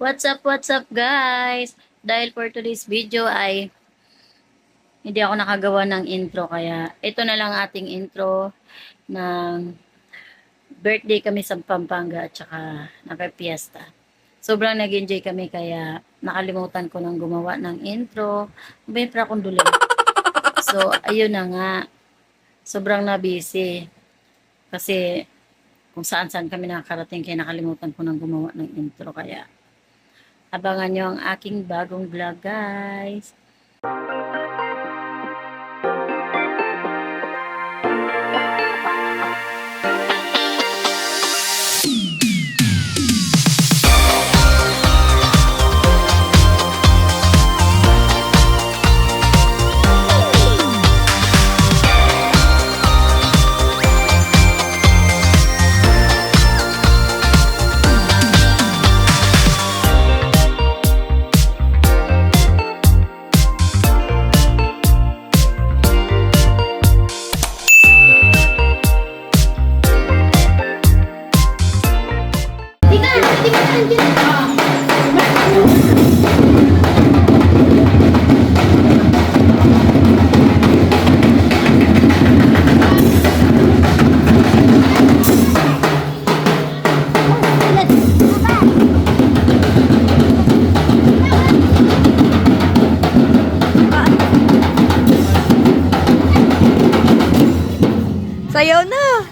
What's up, what's up guys? Dahil for today's video ay hindi ako nakagawa ng intro kaya ito na lang ating intro ng birthday kami sa Pampanga at saka naka-fiesta. Sobrang nag-enjoy kami kaya nakalimutan ko nang gumawa ng intro. May pra akong duling. So, ayun na nga. Sobrang na-busy. Kasi kung saan-saan kami nakakarating kaya nakalimutan ko nang gumawa ng intro kaya Abangan nyo ang aking bagong vlog, guys. Sayaw na!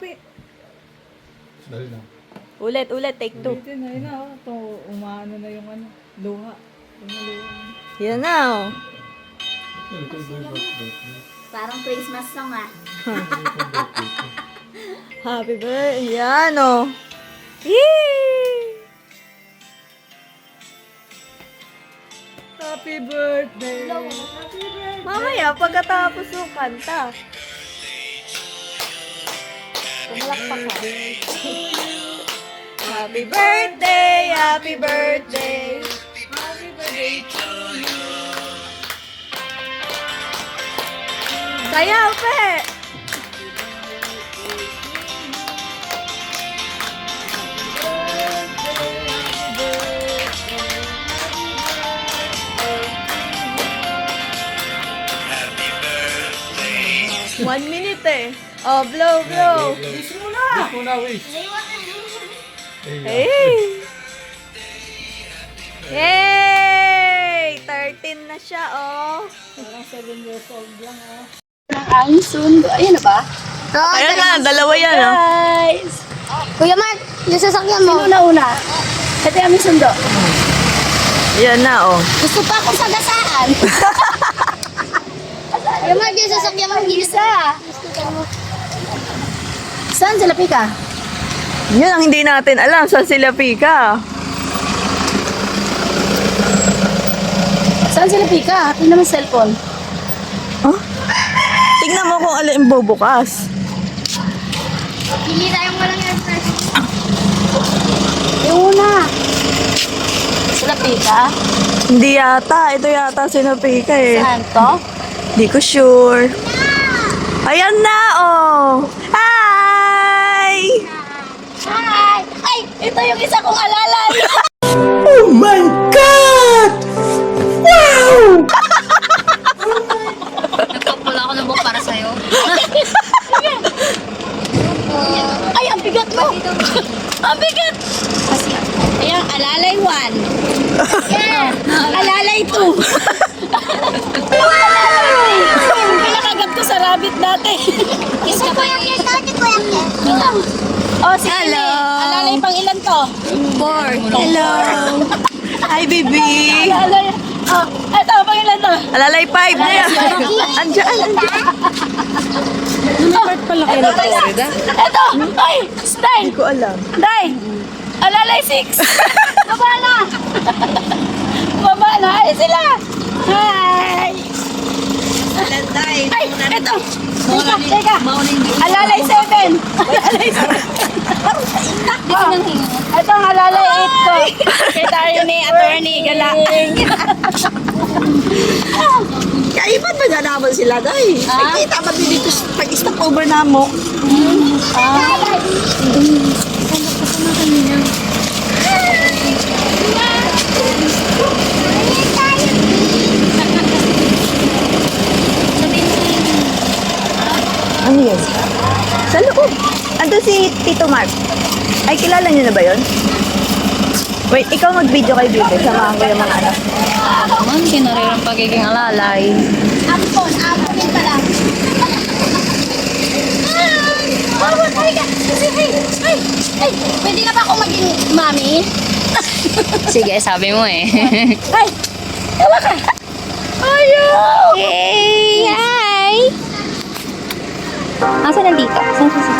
Happy. Dali na. Ulit, ulit, take two. Ito na, yun na, oh. Ito, umano na yung ano, luha. Yung luha. Yan na, oh. Parang Christmas song ah. Happy birthday. Yan, oh. Yee! Happy birthday! Mamaya, pagkatapos ng kanta. Pumalakpak ka. Happy birthday, happy birthday. Sayaw, pe! One minute eh. Oh, blow, blow. Wish muna, wish. Hey! Yay! 13 na siya, oh. Parang 7 years old lang, oh. Ang sundo. Ayan na ba? Ayan na, dalawa yan, oh. Guys! Kuya Mark, yung sasakyan mo. Sino na una? Ito yung sundo. Yan na, oh. Gusto pa akong sagasaan. Kuya Mark, yung sasakyan mo. Isa. Saan sila pika? Yun ang hindi natin alam. Saan sila pika? Saan sila pika? Tingnan mo yung cellphone. Huh? Tingnan mo kung alin bubukas. Pili tayong walang airfresh. Yung una. Sila pika? Hindi yata. Ito yata sila pika eh. Saan to? Di ko sure. Ayan na, oh. Hi! Hi! Ay! Ito yung isa kong alalay! Oh my God! Wow! Nagpapula ako ng buhok para sa'yo. Ay, ang bigat mo! ang bigat! Kasi, ayan, alalay 1. Yeah, alalay 2. alalay 3. Pinakagat ko sa rabbit dati. Isa ko yung yung dati ko yung oh, sige. Hello. Alalay pang ilan to? Four. Hello. Hi, baby. Alalay. Oh, eto, pang ilan to? Alalay five na yan. Andiyan, andiyan. Part pala kayo na Florida? Eto! Ay! Stay! Hindi ko alam. Day! Alalay 6! Baba na! Baba na! Ay sila! Hi! Ay! Eto! Teka! Teka! Alalay 7! Alalay 7! Oh, ito ang alalay 8 ko. Kay tayo ni Attorney Gala. Kaya ba't ba naman sila, day? Ah? Nakita ba din dito sa pag-stop over na mo? Ano yun? Sa loob. Ando si Tito Mark. Ay, kilala niyo na ba yon? Wait, ikaw mag-video kay Bibi. Samahan ko yung mga anak. Naman, kinarir ang pagiging alalay. Ampon, ampon yun pala. Bawat, ay. Ay, ay, ay. Pwede na ba ako maging mami? Sige, sabi mo eh. Ay, tawa ka. Ayaw. Yay! Hi! Asa nandito? Saan siya si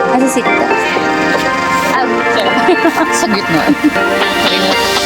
Asa si Tito? Sa gitna.